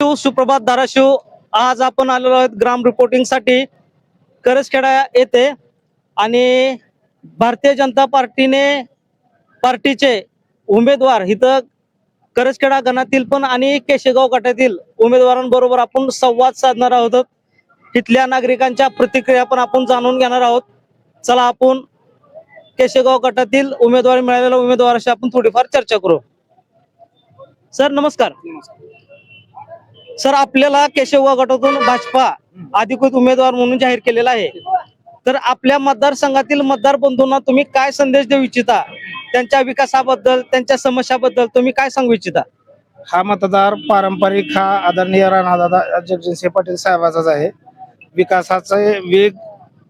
धाराशिव सुप्रभात धाराशिव. आज आपण आलेलो आहोत ग्राम रिपोर्टिंगसाठी. करसखेडा येथे. आणि भारतीय जनता पार्टीने पार्टीचे उमेदवार इथं करसखेडा गणातील पण आणि केशेगाव गटातील उमेदवारांबरोबर आपण संवाद साधणार आहोत. तिथल्या नागरिकांच्या प्रतिक्रिया पण आपण जाणून घेणार आहोत. चला आपण केशेगाव गटातील उमेदवार मिळालेल्या उमेदवाराशी आपण थोडीफार चर्चा करू. सर नमस्कार. सर आपल्याला केशव गटातून भाजपा अधिकृत उमेदवार म्हणून जाहीर केलेला आहे. तर आपल्या मतदारसंघातील मतदार बंधूंना तुम्ही काय संदेश देऊ इच्छिता? त्यांच्या विकासाबद्दल त्यांच्या समस्याबद्दल तुम्ही काय सांगू इच्छिता? हा मतदार पारंपरिक हा आदरणीय राणादादा जगजितसिंह पाटील साहेबाचाच आहे. विकासाचा वेग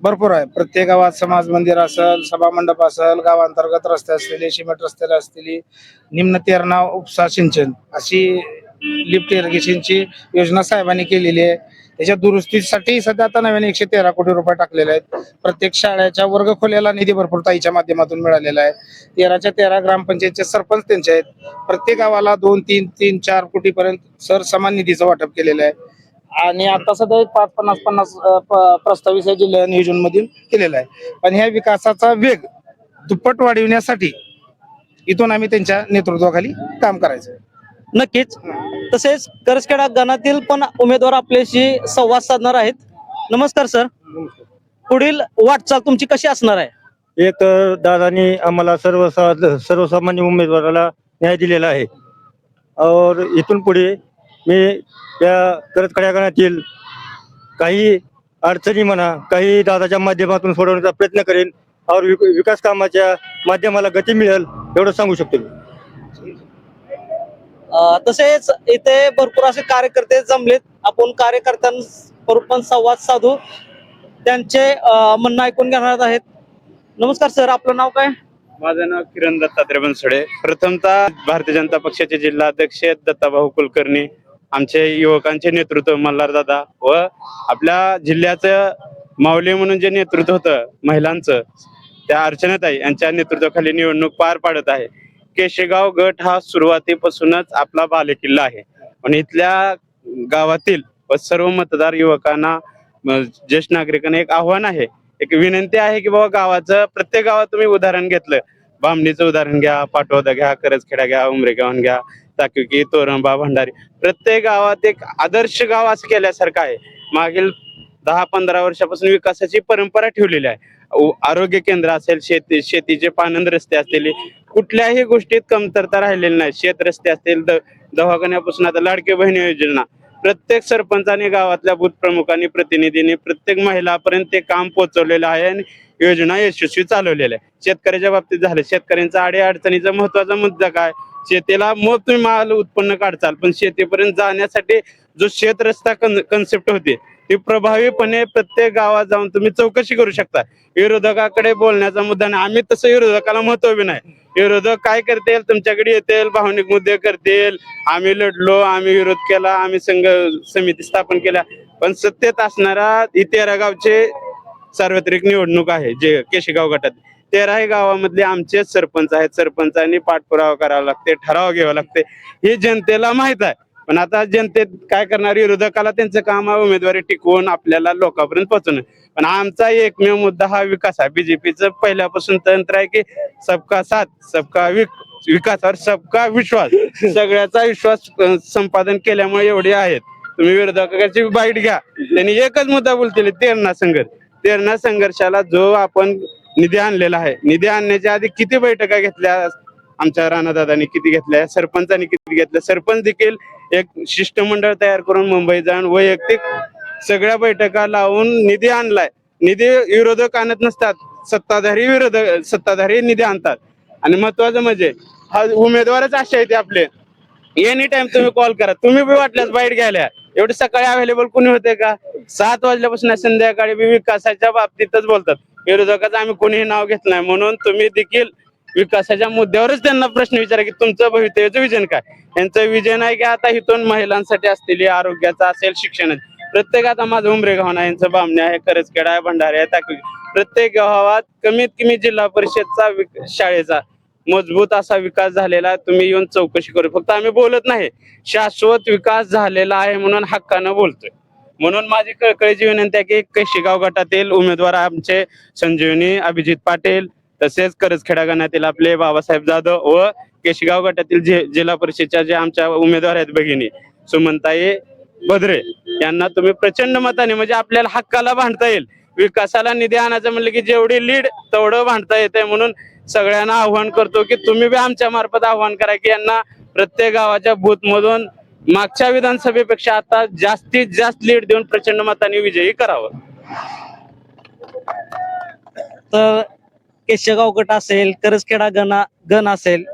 भरपूर आहे. प्रत्येक गावात समाज मंदिर असेल सभा मंडप असेल गावांतर्गत रस्ते असलेले सिमेंट रस्ते असलेली निम्न तेरणा उपसा सिंचन अशी लिफ्ट इरिगेशनची योजना साहेबांनी केलेली आहे. त्याच्या दुरुस्तीसाठी सध्या आता नव्याने एकशे तेरा कोटी रुपये टाकलेले आहेत. प्रत्येक शाळेच्या वर्ग खोल्याला निधी भरपूर ताईच्या माध्यमातून मिळालेला आहे. तेराच्या तेरा ग्रामपंचायतचे सरपंच त्यांचे आहेत. प्रत्येक गावाला दोन तीन तीन चार कोटीपर्यंत सर समान निधीचं वाटप केलेलं आहे. आणि आता सध्या एक पाच पन्नास पन्नास प्रस्तावित या जिल्हा नियोजन मधील केलेला आहे. पण ह्या विकासाचा वेग दुप्पट वाढविण्यासाठी इथून आम्ही त्यांच्या नेतृत्वाखाली काम करायचं. आहे. नक्कीच. तसेच करसखेडा गणातील पण उमेदवार आपल्याशी संवाद साधणार आहेत. नमस्कार सर. पुढील वाटचाल तुमची कशी असणार आहे? एक अ, दादानी आम्हाला सर्व सर्वसामान्य उमेदवाराला न्याय दिलेला आहे. और इथून पुढे मी या करत गणातील काही अडचणी म्हणा काही दादाच्या माध्यमातून सोडवण्याचा प्रयत्न करेन. और विक- विकास कामाच्या माध्यमाला गती मिळेल एवढं सांगू शकतो मी. तसेच इथे भरपूर असे कार्यकर्ते जमलेत. आपण कार्यकर्त्यांबरोबर पण संवाद साधू. त्यांचे म्हणणं ऐकून घेणार आहेत. नमस्कार सर आपलं नाव काय? माझं नाव किरण दत्तात्रय बनसोडे. प्रथमतः भारतीय जनता पक्षाचे जिल्हाध्यक्ष दत्ताभाऊ कुलकर्णी आमचे युवकांचे नेतृत्व मल्हार दादा व आपल्या जिल्ह्याचं माऊली म्हणून जे नेतृत्व होतं महिलांचं त्या अर्चनाताई यांच्या नेतृत्वाखाली निवडणूक पार पाडत आहे. केशेगाव गट हा सुरुवातीपासूनच आपला बालेकिल्ला आहे. आणि इथल्या गावातील व सर्व मतदार युवकांना ज्येष्ठ नागरिकांना एक आव्हान आहे. एक विनंती आहे की बाबा गावाचं प्रत्येक गावात तुम्ही उदाहरण घेतलं. बामणीचं उदाहरण घ्या पाटोदा घ्या करजखेडा घ्या उमरेगावन घ्या ताकुकी तोरंबा भंडारी. प्रत्येक गावात एक आदर्श गाव असं केल्यासारखं आहे. मागील दहा पंधरा वर्षापासून विकासाची परंपरा ठेवलेली आहे. आरोग्य केंद्र असेल शेती शेतीचे पानंद रस्ते असतील कुठल्याही गोष्टीत कमतरता राहिलेली नाही. शेत रस्ते असतील द- दवाखान्यापासून आता लाडके बहिणी योजना. प्रत्येक सरपंचाने गावातल्या बूथ प्रमुखांनी प्रतिनिधींनी प्रत्येक महिलापर्यंत ते काम पोहोचवलेलं आहे आणि योजना यशस्वी चालवलेल्या आहे. शेतकऱ्याच्या बाबतीत झालं. शेतकऱ्यांचा आडे अडचणीचा महत्त्वाचा मुद्दा काय? शेतीला मग तुम्ही माल उत्पन्न काढचाल पण शेतीपर्यंत जाण्यासाठी जो शेत रस्ता कन्सेप्ट होती ती प्रभावीपणे प्रत्येक गावात जाऊन तुम्ही चौकशी करू शकता. विरोधकाकडे बोलण्याचा मुद्दा नाही. आम्ही तसं विरोधकाला महत्त्व बी नाही. विरोधक काय करतील? तुमच्याकडे येतील भावनिक मुद्दे करतील. आम्ही लढलो आम्ही विरोध केला आम्ही संघ समिती स्थापन केल्या. पण सत्तेत असणारा ही तेरा गावचे सार्वत्रिक निवडणूक आहे जे केशेगाव गटात. तेराही गावामधले आमचेच सरपंच आहेत. सरपंचांनी पाठपुरावा करावा लागते ठराव घ्यावा लागते. हे जनतेला माहीत आहे. पण आता जनतेत काय करणार? विरोधकाला त्यांचं काम आहे उमेदवारी टिकवून आपल्याला लोकांपर्यंत पोहोचणं पण आमचा एकमेव मुद्दा हा विकास आहे. बीजेपीचं पहिल्यापासून तंत्र आहे की सबका साथ सबका विक विकासावर सबका विश्वास. सगळ्याचा विश्वास संपादन केल्यामुळे एवढे आहेत. तुम्ही विरोधकाची बाईट घ्या. त्यांनी एकच मुद्दा बोलतील तेरणा संघर्ष. तेरणा संघर्षाला जो आपण निधी आणलेला आहे निधी आणण्याच्या आधी किती बैठका घेतल्या? आमच्या राणादादांनी किती घेतल्या? सरपंचांनी किती घेतल्या? सरपंच देखील एक शिष्टमंडळ तयार करून मुंबई जाऊन वैयक्तिक सगळ्या बैठका लावून निधी आणलाय. निधी विरोधक आणत नसतात. सत्ताधारी विरोधक सत्ताधारी निधी आणतात. आणि महत्वाचं म्हणजे हा उमेदवारच असे आहेत आपले. एनी टाइम तुम्ही कॉल करा. तुम्ही बी वाटल्यास बाईट घ्यायला. एवढे सकाळी अवेलेबल कोणी होते का? सात वाजल्यापासून संध्याकाळी विकासाच्या बाबतीतच बोलतात. विरोधकाचं आम्ही कोणीही नाव घेत नाही. म्हणून तुम्ही देखील विकासाच्या मुद्द्यावरच त्यांना प्रश्न विचारा की तुमचं भवितव्याचं विजन काय? यांचं विजन आहे की आता इथून महिलांसाठी असलेली आरोग्याचं असेल शिक्षणाचं. प्रत्येक आता माझं उमरे गाव यांचं बामणे आहे करजखेडा आहे भंडारे आहे ताकी प्रत्येक गावात कमीत कमी जिल्हा परिषदचा विक- शाळेचा मजबूत असा विकास झालेला आहे. तुम्ही येऊन चौकशी करू. फक्त आम्ही बोलत नाही. शाश्वत विकास झालेला आहे म्हणून हक्कानं बोलतोय. म्हणून माझी कळकळीची विनंती आहे की केशीगाव गटातील उमेदवार आमचे संजीवनी अभिजित पाटील तसेच करजखेडा गणातील आपले बाबासाहेब जाधव व केशगाव गटातील जे जिल्हा परिषदच्या जे आमच्या उमेदवार आहेत भगिनी सुमनताई बद्रे यांना तुम्ही प्रचंड मताने म्हणजे आपल्याला हक्काला भांडता येईल. विकासाला निधी आणायचं म्हणलं की जेवढी लीड तेवढं भांडता येते म्हणून सगळ्यांना आव्हान करतो की तुम्ही बी आमच्या मार्फत आव्हान करा की यांना प्रत्येक गावाच्या बूथमधून मागच्या विधानसभेपेक्षा आता जास्तीत जास्त लीड देऊन प्रचंड मताने विजयी करावं. तर केशगाव गट असेल करजखेडा गण गण असेल